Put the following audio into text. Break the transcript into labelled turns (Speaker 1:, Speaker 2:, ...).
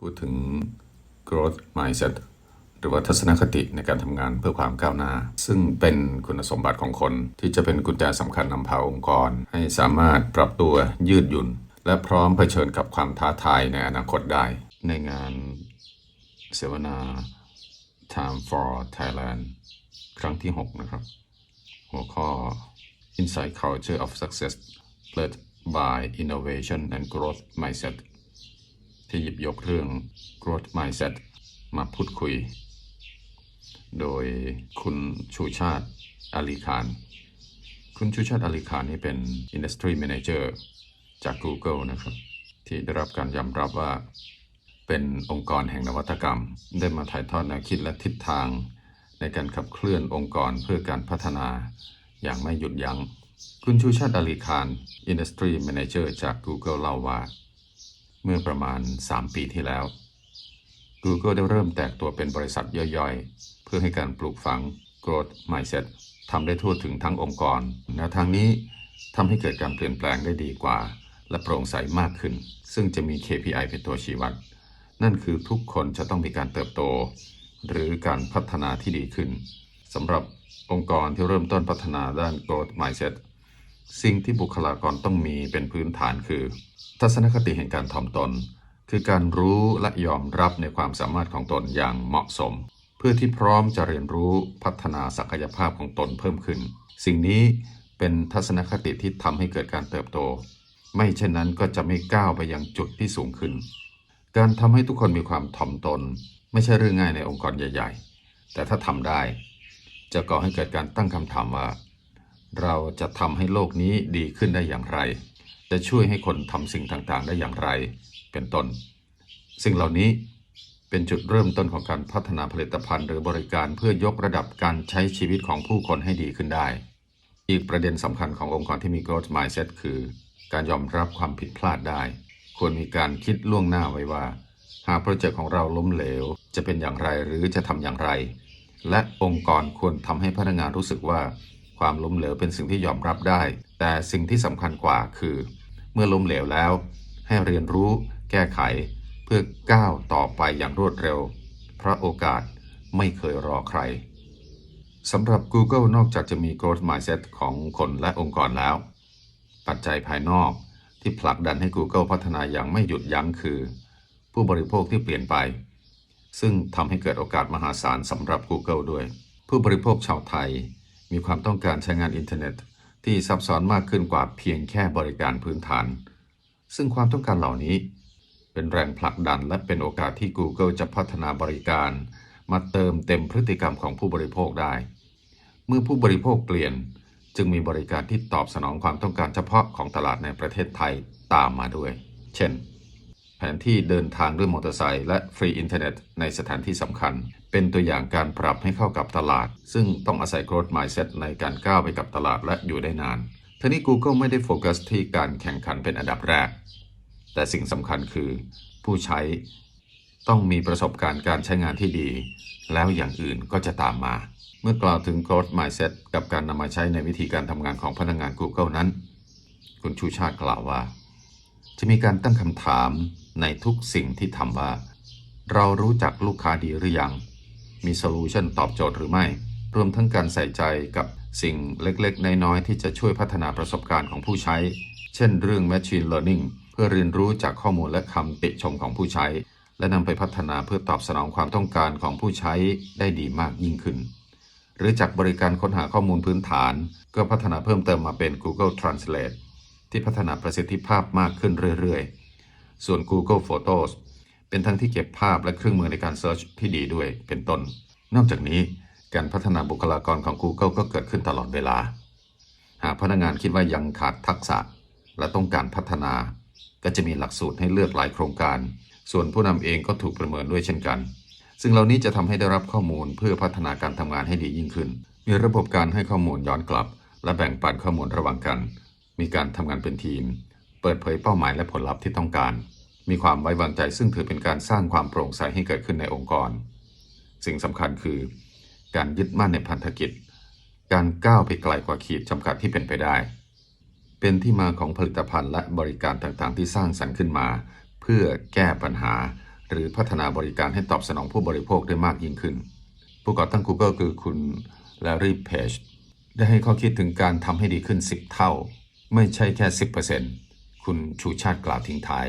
Speaker 1: พูดถึง growth mindset หรือว่าทัศนคติในการทำงานเพื่อความก้าวหน้า ซึ่งเป็นคุณสมบัติของคนที่จะเป็นกุญแจสำคัญนำพาองค์กร ให้สามารถปรับตัวยืดหยุ่น และพร้อมเผชิญกับความท้าทายในอนาคตได้ ในงานเสวนา Time for Thailand ครั้งที่ 6 นะครับ หัวข้อ Inside Culture of Success led by Innovation and Growth Mindset ที่หยิบยกเรื่อง growth mindset มาพูดคุย โดยคุณชูชาติอาลีคานคุณชูชาติอาลีคานนี่เป็น Industry Manager จาก Google นะครับ ที่ได้รับการยอมรับว่าเป็นองค์กรแห่งนวัตกรรม ได้มาถ่ายทอดแนวคิดและทิศทาง ในการขับเคลื่อนองค์กรเพื่อการพัฒนาอย่างไม่หยุดยัง้ง คุณชูชาติอาลีคาน Industry Manager จาก Google เล่าว่า เมื่อประมาณ 3 ปีที่แล้ว Google ได้เริ่มแตกตัวเป็นบริษัทย่อยๆ เพื่อให้การปลูกฝัง growth mindset ทำได้ทั่วถึงทั้งองค์กรแนวทางนี้ทำให้เกิดการเปลี่ยนแปลงได้ดีกว่า และโปร่งใสมากขึ้น ซึ่งจะมี KPI เป็นตัวชี้วัด นั่นคือทุกคนจะต้องมีการเติบโต หรือการพัฒนาที่ดีขึ้นสำหรับองค์กรที่เริ่มต้นพัฒนาด้าน growth mindset สิ่งที่บุคลากรต้องมีเป็นพื้นฐานคือ ทัศนคติแห่งการถ่อมตน คือการรู้และยอมรับในความสามารถของตนอย่างเหมาะสม เพื่อที่พร้อมจะเรียนรู้พัฒนาศักยภาพของตนเพิ่มขึ้น สิ่งนี้เป็นทัศนคติที่ทำให้เกิดการเติบโต ไม่เช่นนั้นก็จะไม่ก้าวไปยังจุดที่สูงขึ้น การทำให้ทุกคนมีความถ่อมตน ไม่ใช่เรื่องง่ายในองค์กรใหญ่ ๆ แต่ถ้าทำได้ จะก่อให้เกิดการตั้งคำถามว่า เราจะทำให้โลกนี้ดีขึ้นได้อย่างไร จะช่วยให้คนทำสิ่งต่างๆ ได้อย่างไร เป็นต้น สิ่งเหล่านี้เป็นจุดเริ่มต้นของการพัฒนาผลิตภัณฑ์หรือบริการเพื่อยกระดับการใช้ชีวิตของผู้คนให้ดีขึ้นได้ อีกประเด็นสำคัญขององค์กรที่มี growth mindset คือ การยอมรับความผิดพลาดได้ ควรมีการคิดล่วงหน้าไว้ว่า หากโปรเจกต์ของเราล้มเหลว จะเป็นอย่างไรหรือจะทำอย่างไร และองค์กรควรทำให้พนักงานรู้สึกว่า ความล้มเหลวเป็นสิ่งที่ยอมรับได้ แต่สิ่งที่สำคัญกว่าคือ เมื่อล้มเหลวแล้ว ให้เรียนรู้ แก้ไข เพื่อก้าวต่อไปอย่างรวดเร็ว เพราะโอกาสไม่เคยรอใครสำหรับ Google นอกจากจะมี growth mindset ของคนและองค์กรแล้ว ปัจจัยภายนอกที่ผลักดันให้ Google พัฒนาอย่างไม่หยุดยั้งคือ ผู้บริโภคที่เปลี่ยนไป ซึ่งทำให้เกิดโอกาสมหาศาลสำหรับ Google ด้วย ผู้บริโภคชาวไทย มีความต้องการใช้งานอินเทอร์เน็ต ที่ซับซ้อนมากขึ้นกว่าเพียงแค่บริการพื้นฐาน ซึ่งความต้องการเหล่านี้ เป็นแรงผลักดันและเป็นโอกาสที่ Google จะพัฒนาบริการ มาเติมเต็มพฤติกรรมของผู้บริโภคได้ เมื่อผู้บริโภคเปลี่ยนจึงมีบริการที่ตอบสนองความต้องการเฉพาะของตลาดในประเทศไทยตามมาด้วย เช่น แผนที่เดินทางด้วยมอเตอร์ไซค์และฟรีอินเทอร์เน็ตในสถานที่สำคัญ เป็นตัวอย่างการปรับให้เข้ากับตลาด ซึ่งต้องอาศัย growth mindset ในการก้าวไปกับตลาดและอยู่ได้นานทีนี้ Google ไม่ได้โฟกัสที่การแข่งขันเป็นอันดับแรก แต่สิ่งสำคัญคือ ผู้ใช้ต้องมีประสบการณ์การใช้งานที่ดี แล้วอย่างอื่นก็จะตามมา เมื่อกล่าวถึง growth mindset กับการนำมาใช้ในวิธีการทำงานของพนักงาน Google นั้น คุณชูชาติกล่าวว่า จะมีการตั้งคำถาม ในทุกสิ่งที่ทำว่า เรารู้จักลูกค้าดีหรือยัง มีโซลูชันตอบโจทย์หรือไม่ รวมทั้งการใส่ใจกับสิ่งเล็กๆ น้อยๆ ที่จะช่วยพัฒนาประสบการณ์ของผู้ใช้ เช่นเรื่อง Machine Learning เพื่อเรียนรู้จากข้อมูลและคำติชมของผู้ใช้ และนำไปพัฒนาเพื่อตอบสนองความต้องการของผู้ใช้ได้ดีมากยิ่งขึ้น หรือจากบริการค้นหาข้อมูลพื้นฐาน ก็พัฒนาเพิ่มเติมมาเป็น Google Translate ที่พัฒนาประสิทธิภาพมากขึ้นเรื่อยๆ ส่วน Google Photos เป็นทั้งที่เก็บภาพและเครื่องมือในการเซิร์ชที่ดีด้วยเป็นต้น นอกจากนี้การพัฒนาบุคลากรของ Google ก็เกิดขึ้นตลอดเวลา หากพนักงานคิดว่ายังขาดทักษะ และต้องการพัฒนา ก็จะมีหลักสูตรให้เลือกหลายโครงการ ส่วนผู้นำเองก็ถูกประเมินด้วยเช่นกัน ซึ่งเหล่านี้จะทำให้ได้รับข้อมูลเพื่อพัฒนาการทำงานให้ดียิ่งขึ้น มีระบบการให้ข้อมูลย้อนกลับ และแบ่งปันข้อมูลระหว่างกัน มีการทำงานเป็นทีม เปิดเผยเป้าหมายและผลลัพธ์ที่ต้องการ มีความไว้วางใจซึ่งถือเป็นการสร้างความโปร่งใสให้เกิดขึ้นในองค์กร สิ่งสำคัญคือ การยึดมั่นในพันธกิจ การก้าวไปไกลกว่าขีดจำกัดที่เป็นไปได้ เป็นที่มาของผลิตภัณฑ์และบริการต่างๆ ที่สร้างสรรค์ขึ้นมา เพื่อแก้ปัญหา หรือพัฒนาบริการให้ตอบสนองผู้บริโภคได้มากยิ่งขึ้น ผู้ก่อตั้ง Google คือคุณแลรี่เพจได้ให้ข้อคิดถึงการทำให้ดีขึ้น 10 เท่า ไม่ใช่แค่ 10%เคุณชูชาติกล่าวทิ้งท้าย